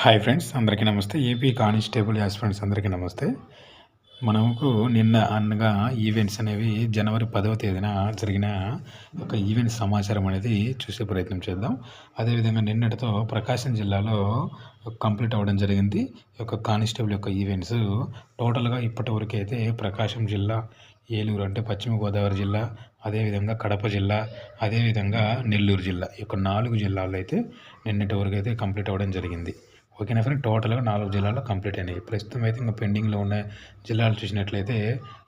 Hi friends అందరికీ నమస్తే. AP constable friends అందరికీ నమస్తే. మనకు నిన్న అనగా ఈవెంట్స్ అనేవి జనవరి పదవ తేదీన జరిగిన ఒక ఈవెంట్ సమాచారం అనేది చూసే ప్రయత్నం చేద్దాం. అదేవిధంగా నిన్నటితో ప్రకాశం జిల్లాలో కంప్లీట్ అవ్వడం జరిగింది. ఈ యొక్క కానిస్టేబుల్ యొక్క ఈవెంట్స్ టోటల్గా ఇప్పటి వరకు అయితే ప్రకాశం జిల్లా ఏలూరు అంటే పశ్చిమ గోదావరి జిల్లా అదేవిధంగా కడప జిల్లా అదేవిధంగా నెల్లూరు జిల్లా ఈ యొక్క నాలుగు జిల్లాల్లో అయితే నిన్నటి వరకు అయితే కంప్లీట్ అవ్వడం జరిగింది. ఓకేనా ఫ్రెండ్? టోటల్గా నాలుగు జిల్లాలో కంప్లీట్ అయినాయి. ప్రస్తుతం అయితే ఇంకా పెండింగ్లో ఉన్న జిల్లాలు చూసినట్లయితే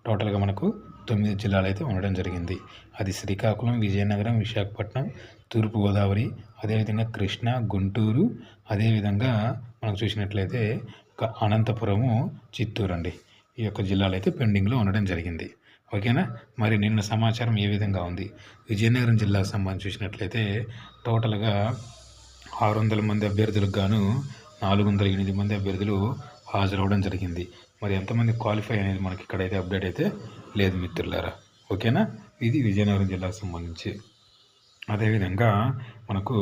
టోటల్గా మనకు తొమ్మిది జిల్లాలు అయితే ఉండడం జరిగింది. అది శ్రీకాకుళం విజయనగరం విశాఖపట్నం తూర్పుగోదావరి అదేవిధంగా కృష్ణా గుంటూరు అదేవిధంగా మనకు చూసినట్లయితే అనంతపురము చిత్తూరు అండి. ఈ యొక్క జిల్లాలు అయితే పెండింగ్లో ఉండడం జరిగింది. ఓకేనా? మరి నిన్న సమాచారం ఏ విధంగా ఉంది? విజయనగరం జిల్లాకు సంబంధించి చూసినట్లయితే టోటల్గా ఆరు వందల మంది అభ్యర్థులకు గాను నాలుగు వందల ఎనిమిది మంది అభ్యర్థులు హాజరవడం జరిగింది. మరి ఎంతమంది క్వాలిఫై అనేది మనకి ఇక్కడైతే అప్డేట్ అయితే లేదు మిత్రులారా. ఓకేనా? ఇది విజయనగరం జిల్లాకు సంబంధించి. అదేవిధంగా మనకు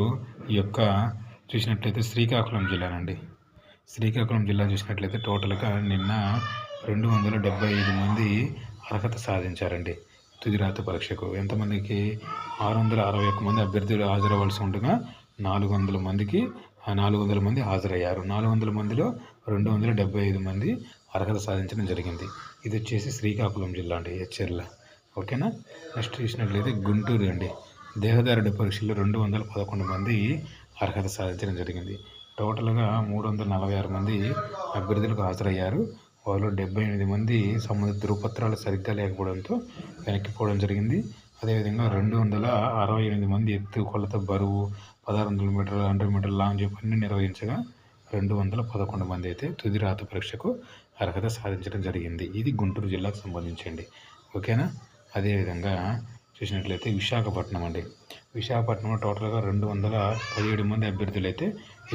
ఈ యొక్క చూసినట్లయితే శ్రీకాకుళం జిల్లానండి. శ్రీకాకుళం జిల్లా చూసినట్లయితే టోటల్గా నిన్న రెండు వందల డెబ్బై ఐదు మంది అర్హత సాధించారండి తుదిరాత పరీక్షకు. ఎంతమందికి? ఆరు వందల అరవై ఒక్క మంది అభ్యర్థులు హాజరవ్వాల్సి ఉండగా నాలుగు వందల మందికి నాలుగు వందల మంది హాజరయ్యారు. నాలుగు వందల మందిలో రెండు వందల డెబ్బై ఐదు మంది అర్హత సాధించడం జరిగింది. ఇది వచ్చేసి శ్రీకాకుళం జిల్లా అండి హెచ్ఎర్ల ఓకేనా? నెక్స్ట్ చూసినట్లయితే గుంటూరు అండి. దేహదారుడి పరీక్షల్లో రెండు వందల పదకొండు మంది అర్హత సాధించడం జరిగింది. టోటల్గా మూడు వందల నలభై ఆరు మంది అభ్యర్థులకు హాజరయ్యారు. వాళ్ళు డెబ్బై ఎనిమిది మంది సంబంధిత ధృవపత్రాలు సరిగ్గా లేకపోవడంతో వెనక్కిపోవడం జరిగింది. అదేవిధంగా రెండు వందల అరవై ఎనిమిది మంది ఎత్తు కొలత బరువు పదహారు వందల మీటర్లు హండ్రెడ్ మీటర్లు లాంగ్ జంప్ని నిర్వహించగా రెండు వందల పదకొండు మంది అయితే తుది రాత పరీక్షకు అర్హత సాధించడం జరిగింది. ఇది గుంటూరు జిల్లాకు సంబంధించండి ఓకేనా? అదేవిధంగా చూసినట్లయితే విశాఖపట్నం అండి. విశాఖపట్నంలో టోటల్గా రెండు వందల పదిహేడు మంది అభ్యర్థులు అయితే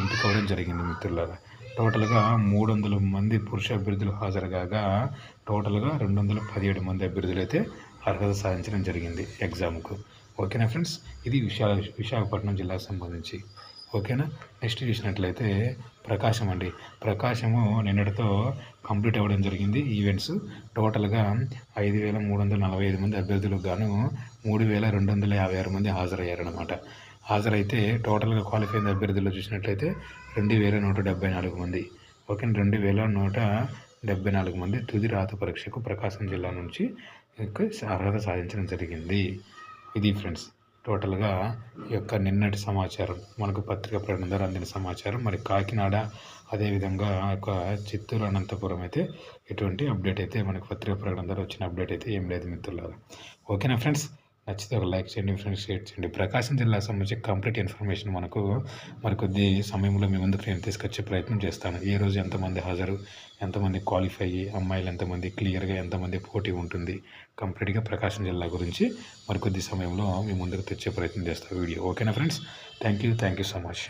ఎంపికవడం జరిగింది మిత్రులారా. టోటల్గా మూడు వందల మంది పురుష అభ్యర్థులు హాజరుగా టోటల్గా రెండు వందల పదిహేడు మంది అభ్యర్థులు అయితే అర్హత సాధించడం జరిగింది ఎగ్జామ్కు. ఓకేనా ఫ్రెండ్స్? ఇది విశాఖ విశాఖపట్నం జిల్లాకు సంబంధించి. ఓకేనా? నెక్స్ట్ చూసినట్లయితే ప్రకాశం అండి. ప్రకాశము నిన్నటితో కంప్లీట్ అవ్వడం జరిగింది. ఈవెంట్స్ టోటల్గా ఐదు వేల మూడు వందల నలభై ఐదు మంది అభ్యర్థులకు గాను మూడు వేల రెండు వందల యాభై ఆరు మంది హాజరయ్యారనమాట హాజరైతే టోటల్గా క్వాలిఫై అయిన అభ్యర్థులు చూసినట్లయితే రెండు వేల నూట డెబ్బై నాలుగు మంది. ఓకే రెండు వేల నూట డెబ్బై నాలుగు మంది తుది రాత పరీక్షకు ప్రకాశం జిల్లా నుంచి అర్హత సాధించడం జరిగింది. ఇది ఫ్రెండ్స్ టోటల్గా ఈ యొక్క నిన్నటి సమాచారం. మనకు పత్రిక ప్రకటన ద్వారా అందిన సమాచారం. మరి కాకినాడ అదేవిధంగా ఒక చిత్తూరు అనంతపురం అయితే ఎటువంటి అప్డేట్ అయితే మనకు పత్రిక ప్రకటన ద్వారా వచ్చిన అప్డేట్ అయితే ఏం లేదు మిత్రులారా. ఓకేనా ఫ్రెండ్స్? నచ్చితే ఒక లైక్ చేయండి ఫ్రెండ్స్ షేర్ చేయండి. ప్రకాశం జిల్లా సంబంధించి కంప్లీట్ ఇన్ఫర్మేషన్ మనకు మరి కొద్ది సమయంలో మీ ముందుకు నేను తీసుకొచ్చే ప్రయత్నం చేస్తాను. ఏ రోజు ఎంతమంది హాజరు ఎంతమంది క్వాలిఫై అయ్యి అమ్మాయిలు ఎంతమంది క్లియర్గా ఎంతమంది పోటీ ఉంటుంది కంప్లీట్గా ప్రకాశం జిల్లా గురించి మరి కొద్ది సమయంలో మీ ముందుకు తెచ్చే ప్రయత్నం చేస్తాను వీడియో. ఓకేనా friends? Thank you thank you so much.